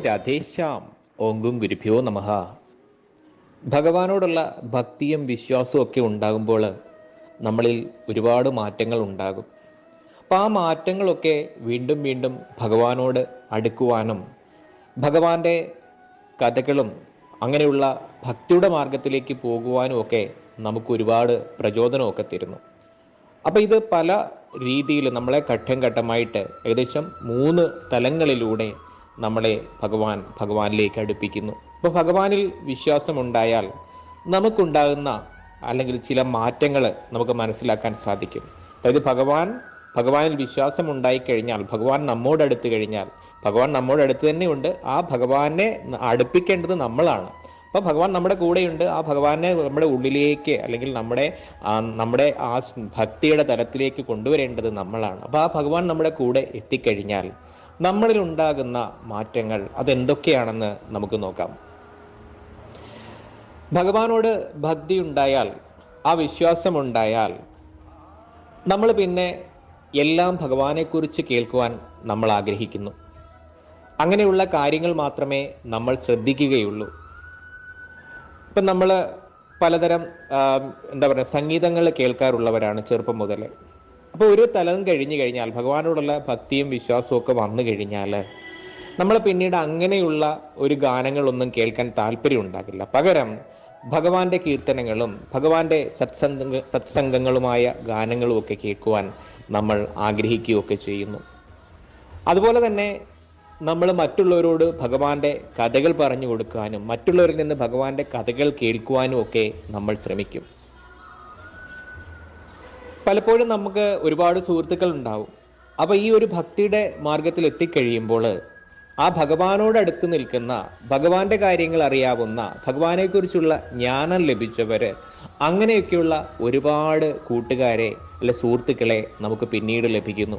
ഹരേ കൃഷ്ണ രാധേ രാധേ ഓങ്കും ഗുരുഭ്യോ നമഃ. ഭഗവാനോടുള്ള ഭക്തിയും വിശ്വാസവും ഒക്കെ ഉണ്ടാകുമ്പോൾ നമ്മളിൽ ഒരുപാട് മാറ്റങ്ങൾ ഉണ്ടാകും. അപ്പം ആ മാറ്റങ്ങളൊക്കെ വീണ്ടും വീണ്ടും ഭഗവാനോട് അടുക്കുവാനും ഭഗവാന്റെ കഥകളും അങ്ങനെയുള്ള ഭക്തിയുടെ മാർഗത്തിലേക്ക് പോകുവാനും ഒക്കെ നമുക്ക് ഒരുപാട് പ്രചോദനമൊക്കെ തരുന്നു. അപ്പോൾ ഇത് പല രീതിയിൽ നമ്മളെ ഘട്ടം ഘട്ടമായിട്ട് ഏകദേശം മൂന്ന് തലങ്ങളിലൂടെ നമ്മളെ ഭഗവാൻ ഭഗവാനിലേക്ക് അടുപ്പിക്കുന്നു. അപ്പോൾ ഭഗവാനിൽ വിശ്വാസമുണ്ടായാൽ നമുക്കുണ്ടാകുന്ന അല്ലെങ്കിൽ ചില മാറ്റങ്ങൾ നമുക്ക് മനസ്സിലാക്കാൻ സാധിക്കും. അതായത് ഭഗവാൻ ഭഗവാനിൽ വിശ്വാസം ഉണ്ടായിക്കഴിഞ്ഞാൽ ഭഗവാൻ നമ്മോടടുത്ത് കഴിഞ്ഞാൽ ഭഗവാൻ നമ്മോടടുത്ത് തന്നെയുണ്ട് ആ ഭഗവാനെ അടുപ്പിക്കേണ്ടത് നമ്മളാണ്. അപ്പോൾ ഭഗവാൻ നമ്മുടെ കൂടെയുണ്ട് ആ ഭഗവാനെ നമ്മുടെ ഉള്ളിലേക്ക് അല്ലെങ്കിൽ നമ്മുടെ നമ്മുടെ ആ ഭക്തിയുടെ തലത്തിലേക്ക് കൊണ്ടുവരേണ്ടത് നമ്മളാണ്. അപ്പോൾ ആ ഭഗവാൻ നമ്മുടെ കൂടെ എത്തിക്കഴിഞ്ഞാൽ നമ്മളിൽ ഉണ്ടാകുന്ന മാറ്റങ്ങൾ അതെന്തൊക്കെയാണെന്ന് നമുക്ക് നോക്കാം. ഭഗവാനോട് ഭക്തി ഉണ്ടായാൽ ആ വിശ്വാസം ഉണ്ടായാൽ നമ്മൾ പിന്നെ എല്ലാം ഭഗവാനെക്കുറിച്ച് കേൾക്കുവാൻ നമ്മൾ ആഗ്രഹിക്കുന്നു. അങ്ങനെയുള്ള കാര്യങ്ങൾ മാത്രമേ നമ്മൾ ശ്രദ്ധിക്കുകയുള്ളൂ. ഇപ്പം നമ്മൾ പലതരം എന്താ പറയുക സംഗീതങ്ങൾ കേൾക്കാറുള്ളവരാണ് ചെറുപ്പം മുതലേ. അപ്പോൾ ഒരു തലം കഴിഞ്ഞു കഴിഞ്ഞാൽ ഭഗവാനോടുള്ള ഭക്തിയും വിശ്വാസവും ഒക്കെ വന്നു കഴിഞ്ഞാൽ നമ്മൾ പിന്നീട് അങ്ങനെയുള്ള ഒരു ഗാനങ്ങളൊന്നും കേൾക്കാൻ താല്പര്യം ഉണ്ടാകില്ല. പകരം ഭഗവാന്റെ കീർത്തനങ്ങളും ഭഗവാന്റെ സത്സംഗ സത്സംഗങ്ങളുമായ ഗാനങ്ങളും ഒക്കെ കേൾക്കുവാൻ നമ്മൾ ആഗ്രഹിക്കുകയൊക്കെ ചെയ്യുന്നു. അതുപോലെ തന്നെ നമ്മൾ മറ്റുള്ളവരോട് ഭഗവാന്റെ കഥകൾ പറഞ്ഞു കൊടുക്കാനും മറ്റുള്ളവരിൽ നിന്ന് ഭഗവാന്റെ കഥകൾ കേൾക്കുവാനും ഒക്കെ നമ്മൾ ശ്രമിക്കും. പലപ്പോഴും നമുക്ക് ഒരുപാട് സുഹൃത്തുക്കൾ ഉണ്ടാവും അപ്പൊ ഈ ഒരു ഭക്തിയുടെ മാർഗത്തിൽ എത്തിക്കഴിയുമ്പോൾ ആ ഭഗവാനോട് അടുത്ത് നിൽക്കുന്ന ഭഗവാന്റെ കാര്യങ്ങൾ അറിയാവുന്ന ഭഗവാനെക്കുറിച്ചുള്ള ജ്ഞാനം ലഭിച്ചവര് അങ്ങനെയൊക്കെയുള്ള ഒരുപാട് കൂട്ടുകാരെ അല്ലെ സുഹൃത്തുക്കളെ നമുക്ക് പിന്നീട് ലഭിക്കുന്നു.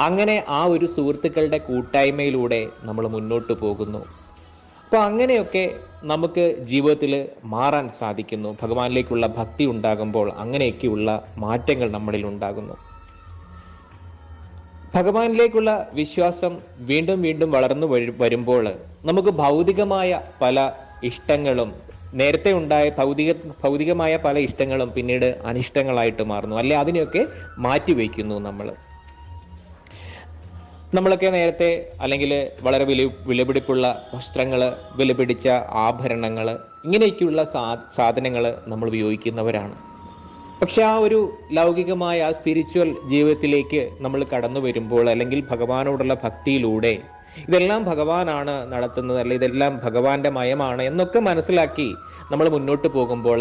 അങ്ങനെ ആ ഒരു സുഹൃത്തുക്കളുടെ കൂട്ടായ്മയിലൂടെ നമ്മൾ മുന്നോട്ട് പോകുന്നു. അപ്പോൾ അങ്ങനെയൊക്കെ നമുക്ക് ജീവിതത്തിൽ മാറാൻ സാധിക്കുന്നു. ഭഗവാനിലേക്കുള്ള ഭക്തി ഉണ്ടാകുമ്പോൾ അങ്ങനെയൊക്കെയുള്ള മാറ്റങ്ങൾ നമ്മളിൽ ഉണ്ടാകുന്നു. ഭഗവാനിലേക്കുള്ള വിശ്വാസം വീണ്ടും വീണ്ടും വളർന്നു വരുമ്പോൾ നമുക്ക് ഭൗതികമായ പല ഇഷ്ടങ്ങളും നേരത്തെ ഉണ്ടായ ഭൗതിക ഭൗതികമായ പല ഇഷ്ടങ്ങളും പിന്നീട് അനിഷ്ടങ്ങളായിട്ട് മാറുന്നു. അല്ലെ? അതിനെയൊക്കെ മാറ്റിവെക്കുന്നു നമ്മൾ നമ്മളൊക്കെ നേരത്തെ അല്ലെങ്കിൽ വളരെ വില വിലപിടിപ്പുള്ള വസ്ത്രങ്ങൾ വിലപിടിച്ച ആഭരണങ്ങൾ ഇങ്ങനെയൊക്കെയുള്ള സാ സാധനങ്ങൾ നമ്മൾ ഉപയോഗിക്കുന്നവരാണ്. പക്ഷെ ആ ഒരു ലൗകികമായ ആ സ്പിരിച്വൽ ജീവിതത്തിലേക്ക് നമ്മൾ കടന്നു വരുമ്പോൾ അല്ലെങ്കിൽ ഭഗവാനോടുള്ള ഭക്തിയിലൂടെ ഇതെല്ലാം ഭഗവാനാണ് നടത്തുന്നത് അല്ലെ ഇതെല്ലാം ഭഗവാന്റെ മയമാണ് എന്നൊക്കെ മനസ്സിലാക്കി നമ്മൾ മുന്നോട്ട് പോകുമ്പോൾ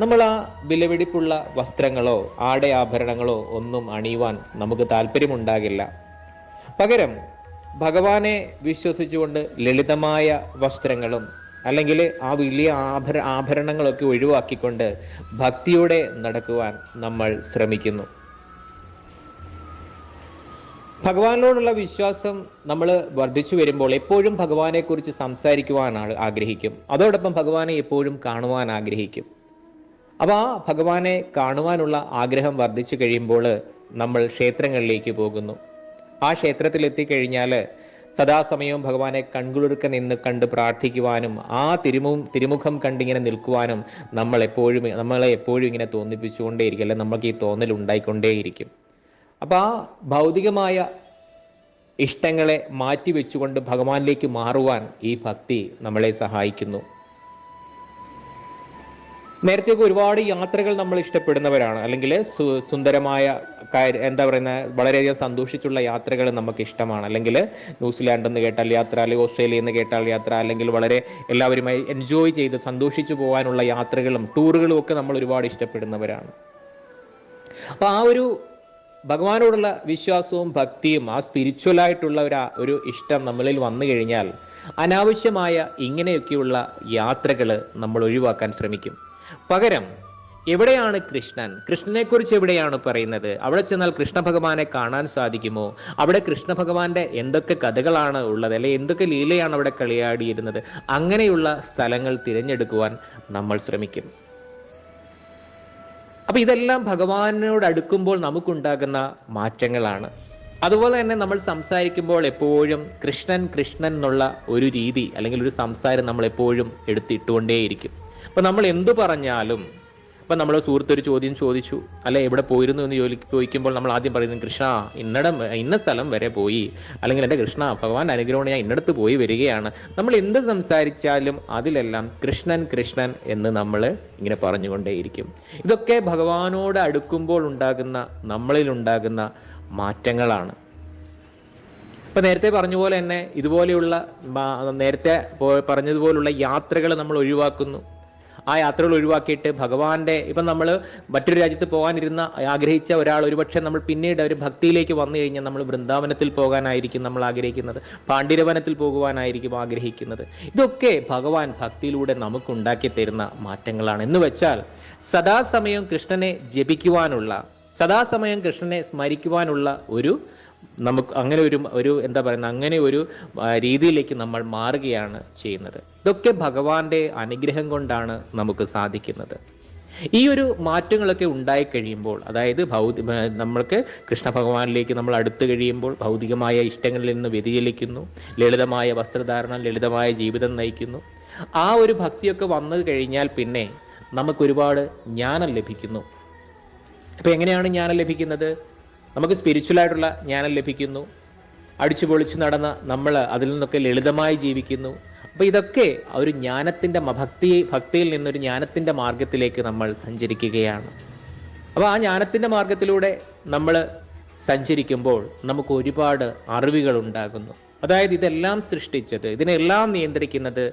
നമ്മൾ ആ വിലപിടിപ്പുള്ള വസ്ത്രങ്ങളോ ആടയാഭരണങ്ങളോ ഒന്നും അണിയുവാൻ നമുക്ക് താല്പര്യമുണ്ടാകില്ല. പകരം ഭഗവാനെ വിശ്വസിച്ചുകൊണ്ട് ലളിതമായ വസ്ത്രങ്ങളും അല്ലെങ്കിൽ ആ വലിയ ആഭര ആഭരണങ്ങളൊക്കെ ഒഴിവാക്കിക്കൊണ്ട് ഭക്തിയോടെ നടക്കുവാൻ നമ്മൾ ശ്രമിക്കുന്നു. ഭഗവാനോടുള്ള വിശ്വാസം നമ്മൾ വർദ്ധിച്ചു വരുമ്പോൾ എപ്പോഴും ഭഗവാനെക്കുറിച്ച് സംസാരിക്കുവാനാണ് ആഗ്രഹിക്കും. അതോടൊപ്പം ഭഗവാനെ എപ്പോഴും കാണുവാൻ ആഗ്രഹിക്കും. അപ്പോൾ ആ ഭഗവാനെ കാണുവാനുള്ള ആഗ്രഹം വർദ്ധിച്ചു കഴിയുമ്പോൾ നമ്മൾ ക്ഷേത്രങ്ങളിലേക്ക് പോകുന്നു. ആ ക്ഷേത്രത്തിൽ എത്തിക്കഴിഞ്ഞാൽ സദാസമയവും ഭഗവാനെ കൺകുളിർക്ക നിന്ന് കണ്ട് പ്രാർത്ഥിക്കുവാനും ആ തിരുമുഖം തിരുമുഖം കണ്ടിങ്ങനെ നിൽക്കുവാനും നമ്മൾ എപ്പോഴും നമ്മളെ എപ്പോഴും ഇങ്ങനെ തോന്നിപ്പിച്ചുകൊണ്ടേയിരിക്കും അല്ലെ നമുക്ക് ഈ തോന്നൽ ഉണ്ടായിക്കൊണ്ടേയിരിക്കും. അപ്പോൾ ആ ഭൗതികമായ ഇഷ്ടങ്ങളെ മാറ്റിവെച്ചുകൊണ്ട് ഭഗവാനിലേക്ക് മാറുവാൻ ഈ ഭക്തി നമ്മളെ സഹായിക്കുന്നു. നേരത്തെയൊക്കെ ഒരുപാട് യാത്രകൾ നമ്മൾ ഇഷ്ടപ്പെടുന്നവരാണ്. അല്ലെങ്കിൽ സുന്ദരമായ എന്താ പറയുന്ന വളരെയധികം സന്തോഷിച്ചുള്ള യാത്രകൾ നമുക്ക് ഇഷ്ടമാണ്. അല്ലെങ്കിൽ ന്യൂസിലാൻഡ് എന്ന് കേട്ടാൽ യാത്ര അല്ലെങ്കിൽ ഓസ്ട്രേലിയ എന്ന് കേട്ടാൽ യാത്ര അല്ലെങ്കിൽ വളരെ എല്ലാവരുമായി എൻജോയ് ചെയ്ത് സന്തോഷിച്ചു പോകാനുള്ള യാത്രകളും ടൂറുകളും ഒക്കെ നമ്മൾ ഒരുപാട് ഇഷ്ടപ്പെടുന്നവരാണ്. അപ്പൊ ആ ഒരു ഭഗവാനോടുള്ള വിശ്വാസവും ഭക്തിയും ആ സ്പിരിച്വൽ ആയിട്ടുള്ള ഒരു ഒരു ഇഷ്ടം നമ്മളിൽ വന്നു കഴിഞ്ഞാൽ അനാവശ്യമായ ഇങ്ങനെയൊക്കെയുള്ള യാത്രകൾ നമ്മൾ ഒഴിവാക്കാൻ ശ്രമിക്കും. പകരം എവിടെയാണ് കൃഷ്ണൻ? കൃഷ്ണനെക്കുറിച്ച് എവിടെയാണ് പറയുന്നത്? അവിടെ ചെന്നാൽ കൃഷ്ണ ഭഗവാനെ കാണാൻ സാധിക്കുമോ? അവിടെ കൃഷ്ണ ഭഗവാന്റെ എന്തൊക്കെ കഥകളാണ് ഉള്ളത്? അല്ലെ എന്തൊക്കെ ലീലയാണ് അവിടെ കളിയാടിയിരുന്നത്? അങ്ങനെയുള്ള സ്ഥലങ്ങൾ തിരഞ്ഞെടുക്കുവാൻ നമ്മൾ ശ്രമിക്കും. അപ്പൊ ഇതെല്ലാം ഭഗവാനോട് അടുക്കുമ്പോൾ നമുക്കുണ്ടാകുന്ന മാറ്റങ്ങളാണ്. അതുപോലെ തന്നെ നമ്മൾ സംസാരിക്കുമ്പോൾ എപ്പോഴും കൃഷ്ണൻ കൃഷ്ണൻ എന്നുള്ള ഒരു രീതി അല്ലെങ്കിൽ ഒരു സംസാരം നമ്മൾ എപ്പോഴും എടുത്തിട്ടുകൊണ്ടേയിരിക്കും. അപ്പൊ നമ്മൾ എന്തു പറഞ്ഞാലും ഇപ്പം നമ്മൾ സുഹൃത്ത് ഒരു ചോദ്യം ചോദിച്ചു അല്ലെ എവിടെ പോയിരുന്നു എന്ന് ചോദി ചോദിക്കുമ്പോൾ നമ്മൾ ആദ്യം പറയുന്നത് കൃഷ്ണ ഇന്നടം ഇന്ന സ്ഥലം വരെ പോയി അല്ലെങ്കിൽ എന്റെ കൃഷ്ണ ഭഗവാൻ അനുഗ്രഹം ഞാൻ ഇന്നടത്ത് പോയി വരികയാണ്. നമ്മൾ എന്ത് സംസാരിച്ചാലും അതിലെല്ലാം കൃഷ്ണൻ കൃഷ്ണൻ എന്ന് നമ്മൾ ഇങ്ങനെ പറഞ്ഞുകൊണ്ടേയിരിക്കും. ഇതൊക്കെ ഭഗവാനോട് അടുക്കുമ്പോൾ ഉണ്ടാകുന്ന നമ്മളിൽ ഉണ്ടാകുന്ന മാറ്റങ്ങളാണ്. ഇപ്പം നേരത്തെ പറഞ്ഞ പോലെ തന്നെ ഇതുപോലെയുള്ള നേരത്തെ പറഞ്ഞതുപോലുള്ള യാത്രകൾ നമ്മൾ ഒഴിവാക്കുന്നു. ആ യാത്രകൾ ഒഴിവാക്കിയിട്ട് ഭഗവാന്റെ ഇപ്പം നമ്മൾ മറ്റൊരു രാജ്യത്ത് പോകാനിരുന്ന ആഗ്രഹിച്ച ഒരാൾ ഒരുപക്ഷെ നമ്മൾ പിന്നീട് ഒരു ഭക്തിയിലേക്ക് വന്നു കഴിഞ്ഞാൽ നമ്മൾ വൃന്ദാവനത്തിൽ പോകാനായിരിക്കും നമ്മൾ ആഗ്രഹിക്കുന്നത് പാണ്ഡിരവനത്തിൽ പോകുവാനായിരിക്കും ആഗ്രഹിക്കുന്നത്. ഇതൊക്കെ ഭഗവാൻ ഭക്തിയിലൂടെ നമുക്ക് ഉണ്ടാക്കി തരുന്ന മാറ്റങ്ങളാണ്. എന്ന് വെച്ചാൽ സദാസമയം കൃഷ്ണനെ ജപിക്കുവാനുള്ള സദാസമയം കൃഷ്ണനെ സ്മരിക്കുവാനുള്ള ഒരു നമുക്ക് അങ്ങനെ ഒരു ഒരു എന്താ പറയുന്നത് അങ്ങനെ ഒരു രീതിയിലേക്ക് നമ്മൾ മാറുകയാണ് ചെയ്യുന്നത്. ഇതൊക്കെ ഭഗവാന്റെ അനുഗ്രഹം കൊണ്ടാണ് നമുക്ക് സാധിക്കുന്നത്. ഈ ഒരു മാറ്റങ്ങളൊക്കെ ഉണ്ടായി കഴിയുമ്പോൾ അതായത് ഭൗതി നമ്മൾക്ക് കൃഷ്ണ ഭഗവാനിലേക്ക് നമ്മൾ അടുത്തു കഴിയുമ്പോൾ ഭൗതികമായ ഇഷ്ടങ്ങളിൽ നിന്ന് വ്യതിചലിക്കുന്നു ലളിതമായ വസ്ത്രധാരണം ലളിതമായ ജീവിതം നയിക്കുന്നു. ആ ഒരു ഭക്തിയൊക്കെ വന്നു കഴിഞ്ഞാൽ പിന്നെ നമുക്കൊരുപാട് ജ്ഞാനം ലഭിക്കുന്നു. അപ്പൊ എങ്ങനെയാണ് ജ്ഞാനം ലഭിക്കുന്നത്? നമുക്ക് സ്പിരിച്വൽ ആയിട്ടുള്ള ജ്ഞാനം ലഭിക്കുന്നു. അടിച്ചു പൊളിച്ച് നടന്ന നമ്മൾ അതിൽ നിന്നൊക്കെ ലളിതമായി ജീവിക്കുന്നു. അപ്പോൾ ഇതൊക്കെ ഒരു ജ്ഞാനത്തിന്റെ ഭക്തി ഭക്തിയിൽ നിന്നൊരു ജ്ഞാനത്തിന്റെ മാർഗത്തിലേക്ക് നമ്മൾ സഞ്ചരിക്കുകയാണ്. അപ്പോൾ ആ ജ്ഞാനത്തിന്റെ മാർഗത്തിലൂടെ നമ്മൾ സഞ്ചരിക്കുമ്പോൾ നമുക്ക് ഒരുപാട് അറിവുകൾ ഉണ്ടാകുന്നു അതായത് ഇതെല്ലാം സൃഷ്ടിച്ചത് ഇതിനെല്ലാം നിയന്ത്രിക്കുന്നത്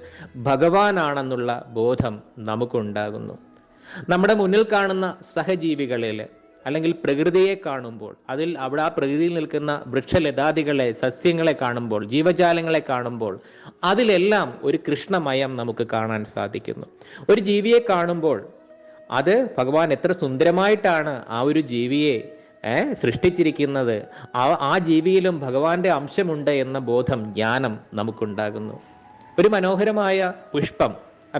ഭഗവാനാണെന്നുള്ള ബോധം നമുക്കുണ്ടാകുന്നു. നമ്മുടെ മുന്നിൽ കാണുന്ന സഹജീവികളിൽ അല്ലെങ്കിൽ പ്രകൃതിയെ കാണുമ്പോൾ അതിൽ അവിടെ ആ പ്രകൃതിയിൽ നിൽക്കുന്ന വൃക്ഷലതാദികളെ സസ്യങ്ങളെ കാണുമ്പോൾ ജീവജാലങ്ങളെ കാണുമ്പോൾ അതിലെല്ലാം ഒരു കൃഷ്ണമയം നമുക്ക് കാണാൻ സാധിക്കുന്നു. ഒരു ജീവിയെ കാണുമ്പോൾ അത് ഭഗവാൻ എത്ര സുന്ദരമായിട്ടാണ് ആ ഒരു ജീവിയെ സൃഷ്ടിച്ചിരിക്കുന്നത്. ആ ജീവിയിലും ഭഗവാന്റെ അംശമുണ്ട് എന്ന ബോധം ജ്ഞാനം നമുക്കുണ്ടാകുന്നു. ഒരു മനോഹരമായ പുഷ്പം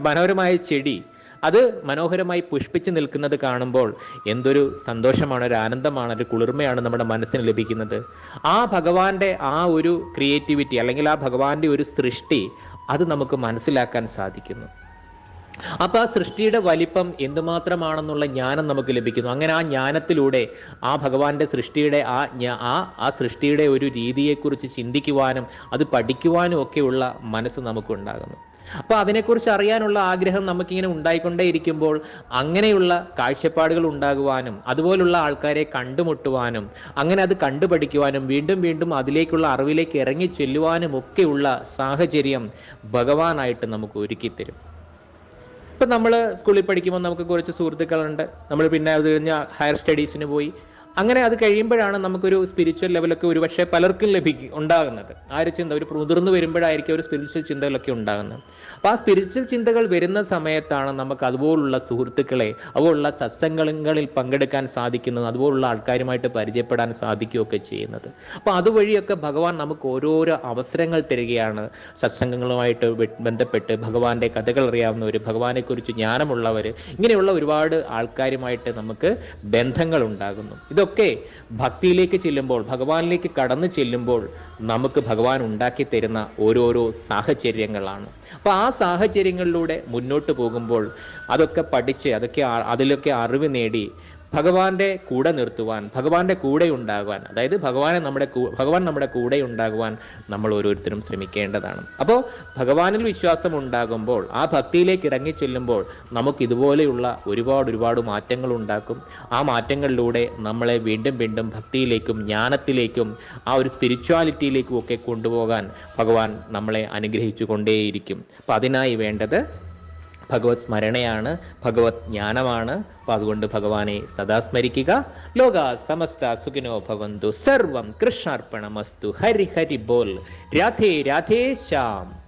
മനോഹരമായ ചെടി അത് മനോഹരമായി പുഷ്പിച്ച് നിൽക്കുന്നത് കാണുമ്പോൾ എന്തൊരു സന്തോഷമാണ് ഒരു ആനന്ദമാണ് ഒരു കുളിർമയാണ് നമ്മുടെ മനസ്സിന് ലഭിക്കുന്നത്. ആ ഭഗവാന്റെ ആ ഒരു ക്രിയേറ്റിവിറ്റി അല്ലെങ്കിൽ ആ ഭഗവാന്റെ ഒരു സൃഷ്ടി അത് നമുക്ക് മനസ്സിലാക്കാൻ സാധിക്കുന്നു. അപ്പൊ ആ സൃഷ്ടിയുടെ വലിപ്പം എന്തുമാത്രമാണെന്നുള്ള ജ്ഞാനം നമുക്ക് ലഭിക്കുന്നു. അങ്ങനെ ആ ജ്ഞാനത്തിലൂടെ ആ ഭഗവാന്റെ സൃഷ്ടിയുടെ ആ ആ ആ സൃഷ്ടിയുടെ ഒരു രീതിയെക്കുറിച്ച് ചിന്തിക്കുവാനും അത് പഠിക്കുവാനും ഒക്കെയുള്ള മനസ്സ് നമുക്കുണ്ടാകുന്നു. അപ്പൊ അതിനെക്കുറിച്ച് അറിയാനുള്ള ആഗ്രഹം നമുക്കിങ്ങനെ ഉണ്ടായിക്കൊണ്ടേ ഇരിക്കുമ്പോൾ അങ്ങനെയുള്ള കാഴ്ചപ്പാടുകൾ ഉണ്ടാകുവാനും അതുപോലുള്ള ആൾക്കാരെ കണ്ടുമുട്ടുവാനും അങ്ങനെ അത് കണ്ടുപഠിക്കുവാനും വീണ്ടും വീണ്ടും അതിലേക്കുള്ള അറിവിലേക്ക് ഇറങ്ങി ചെല്ലുവാനും ഒക്കെയുള്ള സാഹചര്യം ഭഗവാനായിട്ട് നമുക്ക് ഒരുക്കിത്തരും. ഇപ്പം നമ്മൾ സ്കൂളിൽ പഠിക്കുമ്പോൾ നമുക്ക് കുറച്ച് സുഹൃത്തുക്കളുണ്ട്. നമ്മൾ പിന്നെ അത് കഴിഞ്ഞ് ഹയർ സ്റ്റഡീസിന് പോയി. അങ്ങനെ അത് കഴിയുമ്പോഴാണ് നമുക്കൊരു സ്പിരിച്വൽ ലെവലൊക്കെ ഒരുപക്ഷെ പലർക്കും ലഭിക്കും ഉണ്ടാകുന്നത്. ആ ഒരു ചിന്ത ഒരു മുതിർന്നു വരുമ്പോഴായിരിക്കും ഒരു സ്പിരിച്വൽ ചിന്തകളൊക്കെ ഉണ്ടാകുന്നത്. അപ്പോൾ ആ സ്പിരിച്വൽ ചിന്തകൾ വരുന്ന സമയത്താണ് നമുക്ക് അതുപോലുള്ള സുഹൃത്തുക്കളെ അതുപോലുള്ള സത്സംഗങ്ങളിൽ പങ്കെടുക്കാൻ സാധിക്കുന്നത് അതുപോലുള്ള ആൾക്കാരുമായിട്ട് പരിചയപ്പെടാൻ സാധിക്കുകയൊക്കെ ചെയ്യുന്നത്. അപ്പോൾ അതുവഴിയൊക്കെ ഭഗവാൻ നമുക്ക് ഓരോരോ അവസരങ്ങൾ തരികയാണ്. സത്സംഗങ്ങളുമായിട്ട് ബന്ധപ്പെട്ട് ഭഗവാന്റെ കഥകൾ അറിയാവുന്നവർ ഭഗവാനെക്കുറിച്ച് ജ്ഞാനമുള്ളവർ ഇങ്ങനെയുള്ള ഒരുപാട് ആൾക്കാരുമായിട്ട് നമുക്ക് ബന്ധങ്ങൾ ഉണ്ടാകുന്നു. ഇതൊക്കെ ഭക്തിയിലേക്ക് ചെല്ലുമ്പോൾ ഭഗവാനിലേക്ക് കടന്നു ചെല്ലുമ്പോൾ നമുക്ക് ഭഗവാൻ ഉണ്ടാക്കി തരുന്ന ഓരോരോ സാഹചര്യങ്ങളാണ്. അപ്പോൾ ആ സാഹചര്യങ്ങളിലൂടെ മുന്നോട്ട് പോകുമ്പോൾ അതൊക്കെ പഠിച്ച് അതൊക്കെ അതിലൊക്കെ അറിവ് നേടി ഭഗവാന്റെ കൂടെ നിർത്തുവാൻ ഭഗവാന്റെ കൂടെ ഉണ്ടാകുവാൻ അതായത് ഭഗവാനെ നമ്മുടെ ഭഗവാൻ നമ്മുടെ കൂടെ ഉണ്ടാകുവാൻ നമ്മൾ ഓരോരുത്തരും ശ്രമിക്കേണ്ടതാണ്. അപ്പോൾ ഭഗവാനിൽ വിശ്വാസം ഉണ്ടാകുമ്പോൾ ആ ഭക്തിയിലേക്ക് ഇറങ്ങി ചെല്ലുമ്പോൾ നമുക്ക് ഇതുപോലെയുള്ള ഒരുപാട് ഒരുപാട് മാറ്റങ്ങൾ ഉണ്ടാക്കും. ആ മാറ്റങ്ങളിലൂടെ നമ്മളെ വീണ്ടും വീണ്ടും ഭക്തിയിലേക്കും ജ്ഞാനത്തിലേക്കും ആ ഒരു സ്പിരിച്വാലിറ്റിയിലേക്കും ഒക്കെ കൊണ്ടുപോകാൻ ഭഗവാൻ നമ്മളെ അനുഗ്രഹിച്ചു കൊണ്ടേയിരിക്കും അപ്പം അതിനായി വേണ്ടത് ഭഗവത് സ്മരണയാണ് ഭഗവത് ജ്ഞാനമാണ്. അപ്പൊ അതുകൊണ്ട് ഭഗവാനെ സദാ സ്മരിക്കുക. ലോക സമസ്ത സുഖിനോ ഭവന്തു. സർവം കൃഷ്ണാർപ്പണമസ്തു. ഹരി ഹരി ബോൽ. രാധേ രാധേ ശ്യാം.